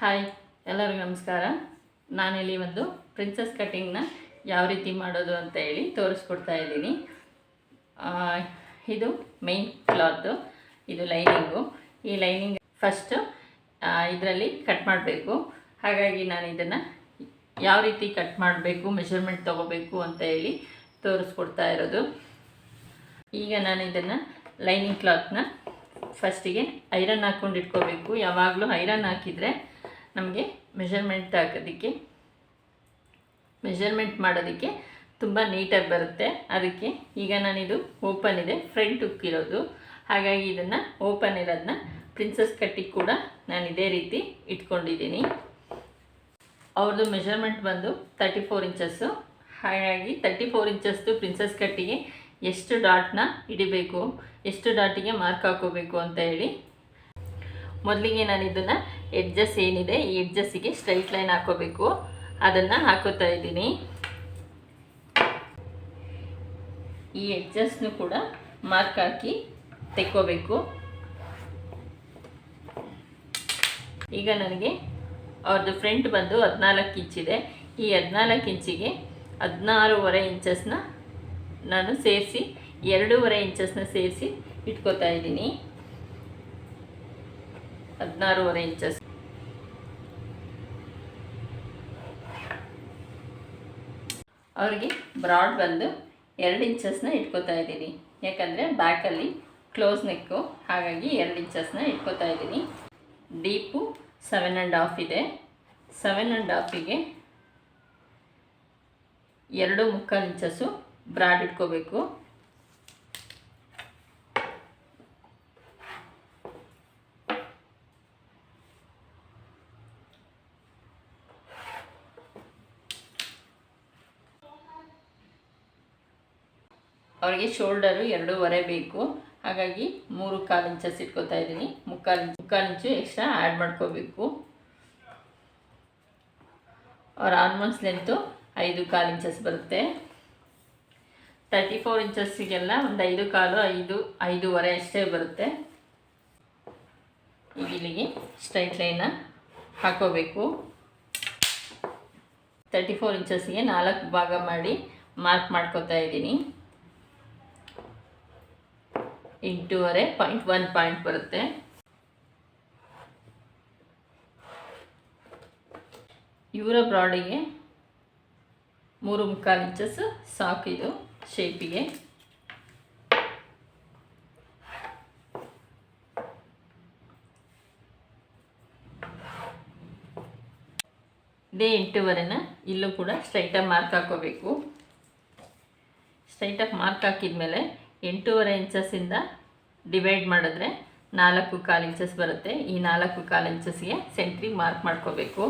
Hi, ಎಲ್ಲರಿಗೂ ನಮಸ್ಕಾರ. ನಾನಿಲ್ಲಿ ಒಂದು ಪ್ರಿನ್ಸಸ್ ಕಟ್ಟಿಂಗ್ನ ಯಾವ ರೀತಿ ಮಾಡೋದು ಅಂತ ಹೇಳಿ ತೋರಿಸ್ಕೊಡ್ತಾ ಇದ್ದೀನಿ. ಇದು ಮೈನ್ ಕ್ಲಾತು ಇದು ಲೈನಿಂಗು ಈ ಲೈನಿಂಗ್ ಫಸ್ಟು ಇದರಲ್ಲಿ ಕಟ್ ಮಾಡಬೇಕು. ಹಾಗಾಗಿ ನಾನು ಇದನ್ನು ಯಾವ ರೀತಿ ಕಟ್ ಮಾಡಬೇಕು ಮೆಷರ್ಮೆಂಟ್ ತೊಗೋಬೇಕು ಅಂತ ಹೇಳಿ ತೋರಿಸ್ಕೊಡ್ತಾ ಇರೋದು. ಈಗ ನಾನು ಇದನ್ನು ಲೈನಿಂಗ್ ಕ್ಲಾತ್ನ ಫಸ್ಟಿಗೆ ಐರನ್ ಹಾಕ್ಕೊಂಡು ಇಟ್ಕೋಬೇಕು. ಯಾವಾಗಲೂ ಐರನ್ ಹಾಕಿದರೆ ನಮಗೆ ಮೆಷರ್ಮೆಂಟ್ ಹಾಕೋದಕ್ಕೆ. ಮೆಷರ್ಮೆಂಟ್ ಮಾಡೋದಕ್ಕೆ ತುಂಬ ನೀಟಾಗಿ ಬರುತ್ತೆ. ಅದಕ್ಕೆ ಈಗ ನಾನಿದು ಓಪನ್ ಇದೆ. ಫ್ರಂಟ್ ಉಕ್ಕಿರೋದು ಹಾಗಾಗಿ ಇದನ್ನು ಓಪನ್ ಇರೋದನ್ನ ಪ್ರಿನ್ಸಸ್ ಕಟ್ಟಿಗೆ ಕೂಡ ನಾನು ಇದೇ ರೀತಿ ಇಟ್ಕೊಂಡಿದ್ದೀನಿ. ಅವ್ರದ್ದು ಮೆಷರ್ಮೆಂಟ್ ಬಂದು ತರ್ಟಿ ಫೋರ್ ಇಂಚಸ್ಸು ಹಾಗಾಗಿ ತರ್ಟಿ ಫೋರ್ ಇಂಚಸ್ದು ಪ್ರಿನ್ಸಸ್ ಕಟ್ಟಿಗೆ ಎಷ್ಟು ಡಾಟ್ನ ಹಿಡಿಬೇಕು, ಎಷ್ಟು ಡಾಟಿಗೆ ಮಾರ್ಕ್ ಹಾಕೋಬೇಕು ಅಂತ ಹೇಳಿ ಮೊದಲಿಗೆ ನಾನು ಇದನ್ನು ಎಡ್ಜಸ್ ಏನಿದೆ ಈ ಎಡ್ಜಸ್ಸಿಗೆ ಸ್ಟ್ರೈಟ್ ಲೈನ್ ಹಾಕೋಬೇಕು. ಅದನ್ನು ಹಾಕೋತಾ ಇದ್ದೀನಿ. ಈ ಎಡ್ಜಸ್ನು ಕೂಡ ಮಾರ್ಕ್ ಹಾಕಿ ತೆಕ್ಕೋಬೇಕು. ಈಗ ನನಗೆ ಅವ್ರದ್ದು ಫ್ರಂಟ್ ಬಂದು ಹದಿನಾಲ್ಕು ಇಂಚಿದೆ ಈ ಹದಿನಾಲ್ಕು ಇಂಚಿಗೆ ಹದಿನಾರೂವರೆ ಇಂಚಸ್ನ ನಾನು ಸೇರಿಸಿ, ಎರಡೂವರೆ ಇಂಚಸ್ನ ಸೇರಿಸಿ ಇಟ್ಕೋತಾ ಇದ್ದೀನಿ. ಹದಿನಾರೂವರೆ ಇಂಚಸ್ ಅವ್ರಿಗೆ ಬ್ರಾಡ್ ಬಂದು ಎರಡು ಇಂಚಸ್ನ ಇಟ್ಕೋತಾ ಇದ್ದೀನಿ. ಯಾಕಂದರೆ ಬ್ಯಾಕಲ್ಲಿ ಕ್ಲೋಸ್ ನೆಕ್ಕು ಹಾಗಾಗಿ ಎರಡು ಇಂಚಸ್ನ ಇಟ್ಕೋತಾ ಇದ್ದೀನಿ. ಡೀಪು ಸೆವೆನ್ ಆ್ಯಂಡ್ ಹಾಫ್ ಇದೆ. ಸೆವೆನ್ ಆ್ಯಂಡ್ ಹಾಫಿಗೆ ಎರಡು ಮುಕ್ಕಾಲು ಇಂಚಸ್ಸು ಬ್ರಾಡ್ ಇಟ್ಕೋಬೇಕು. ಅವರಿಗೆ ಶೋಲ್ಡರು ಎರಡೂವರೆ ಬೇಕು. ಹಾಗಾಗಿ ಮೂರು ಕಾಲು ಇಂಚಸ್ ಇಟ್ಕೋತಾ ಇದ್ದೀನಿ. ಮುಕ್ಕಾಲು ಇಂಚು ಮುಕ್ಕಾಲು ಇಂಚು ಎಕ್ಸ್ಟ್ರಾ ಆ್ಯಡ್ ಮಾಡ್ಕೋಬೇಕು. ಅವ್ರ ಆಲ್ಮೋಸ್ಟ್ ಲೆಂತು ಐದು ಕಾಲು ಇಂಚಸ್ ಬರುತ್ತೆ. ತರ್ಟಿ ಫೋರ್ ಇಂಚಸ್ಸಿಗೆಲ್ಲ ಒಂದು ಐದು ಕಾಲು ಐದು, ಐದೂವರೆ ಅಷ್ಟೇ ಬರುತ್ತೆ. ಈಗ ಇಲ್ಲಿಗೆ ಸ್ಟ್ರೈಟ್ ಲೈನ ಹಾಕೋಬೇಕು. ತರ್ಟಿ ಫೋರ್ ಇಂಚಸ್ಸಿಗೆ ನಾಲ್ಕು ಭಾಗ ಮಾಡಿ ಮಾರ್ಕ್ ಮಾಡ್ಕೋತಾ ಇದ್ದೀನಿ. ಎಂಟೂವರೆ ಪಾಯಿಂಟ್ ಒನ್ ಪಾಯಿಂಟ್ ಬರುತ್ತೆ. ಇವರ ಬ್ರಾಡಿಗೆ ಮೂರು ಮುಕ್ಕಾಲು ಇಂಚಸ್ ಸಾಕು ಇದು ಶೇಪಿಗೆ ಇದೇ ಎಂಟೂವರೆನ ಇಲ್ಲೂ ಕೂಡ ಸ್ಟ್ರೈಟಾಗಿ ಮಾರ್ಕ್ ಹಾಕೋಬೇಕು. ಸ್ಟ್ರೈಟಾಗಿ ಮಾರ್ಕ್ ಹಾಕಿದ್ಮೇಲೆ ಎಂಟೂವರೆ ಇಂಚಸ್ಸಿಂದ ಡಿವೈಡ್ ಮಾಡಿದ್ರೆ ನಾಲ್ಕು ಕಾಲು ಇಂಚಸ್ ಬರುತ್ತೆ. ಈ ನಾಲ್ಕು ಕಾಲು ಇಂಚಸ್ಗೆ ಸೆಂಟ್ರಿಗೆ ಮಾರ್ಕ್ ಮಾಡ್ಕೋಬೇಕು.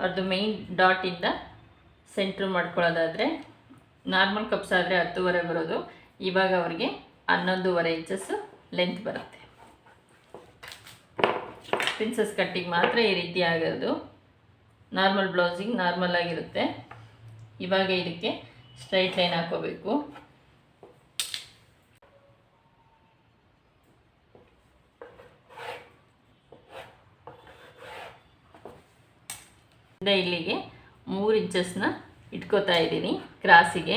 ಅವ್ರದ್ದು ಮೈನ್ ಡಾಟಿಂದ ಸೆಂಟ್ರ್ ಮಾಡ್ಕೊಳ್ಳೋದಾದರೆ ನಾರ್ಮಲ್ ಕಪ್ಸ್ ಆದರೆ ಹತ್ತುವರೆ ಬರೋದು. ಇವಾಗ ಅವ್ರಿಗೆ ಹನ್ನೊಂದೂವರೆ ಇಂಚಸ್ ಲೆಂತ್ ಬರುತ್ತೆ. ಪ್ರಿನ್ಸಸ್ ಕಟ್ಟಿಗೆ ಮಾತ್ರ ಈ ರೀತಿ ಆಗೋದು. ನಾರ್ಮಲ್ ಬ್ಲೌಸಿಗೆ ನಾರ್ಮಲ್ ಆಗಿರುತ್ತೆ. ಇವಾಗ ಇದಕ್ಕೆ ಸ್ಟ್ರೈಟ್ ಲೈನ್ ಹಾಕೋಬೇಕು ಇಲ್ಲಿಗೆ ಮೂರು ಇಂಚಸ್ನ ಇಟ್ಕೋತಾ ಇದ್ದೀನಿ ಕ್ರಾಸಿಗೆ.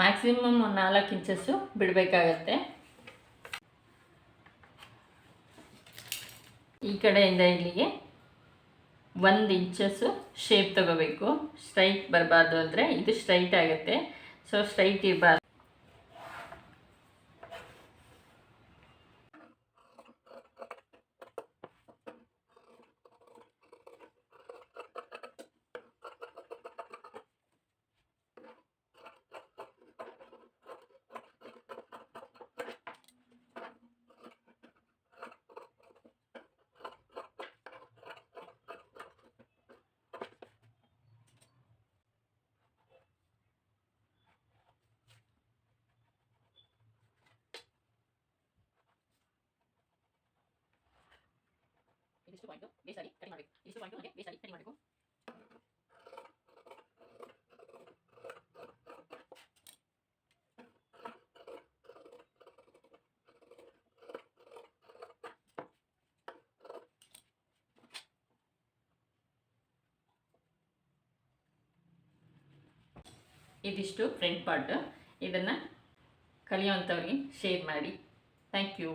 ಮ್ಯಾಕ್ಸಿಮಮ್ ನಾಲ್ಕು ಇಂಚಸ್ಸು ಬಿಡಬೇಕಾಗತ್ತೆ. ಈ ಕಡೆಯಿಂದ ಇಲ್ಲಿಗೆ ಒಂದು ಇಂಚಸ್ಸು ಶೇಪ್ ತಗೋಬೇಕು. ಸ್ಟ್ರೈಟ್ ಬರಬಾರ್ದು ಅಂದರೆ ಇದು ಸ್ಟ್ರೈಟ್ ಆಗುತ್ತೆ. ಸೊ ಸ್ಟ್ರೈಟ್ ಇರಬಾರ್ದು. ಇದಿಷ್ಟು ಪಾಯಿಂಟು ಬೇಸಾಗಿ ಕಟಿಂಗ್ ಮಾಡಬೇಕು ಇದಿಷ್ಟು ಪಾಯಿಂಟು ಹಾಗೆ ಬೇಸಾಗಿ ಕಟಿಂಗ್ ಮಾಡಬೇಕು ಇದಿಷ್ಟು ಫ್ರಂಟ್ ಪಾರ್ಟ್. ಇದನ್ನು ಕಲಿಯೋವಂಥವ್ರಿಗೆ ಶೇರ್ ಮಾಡಿ. Thank you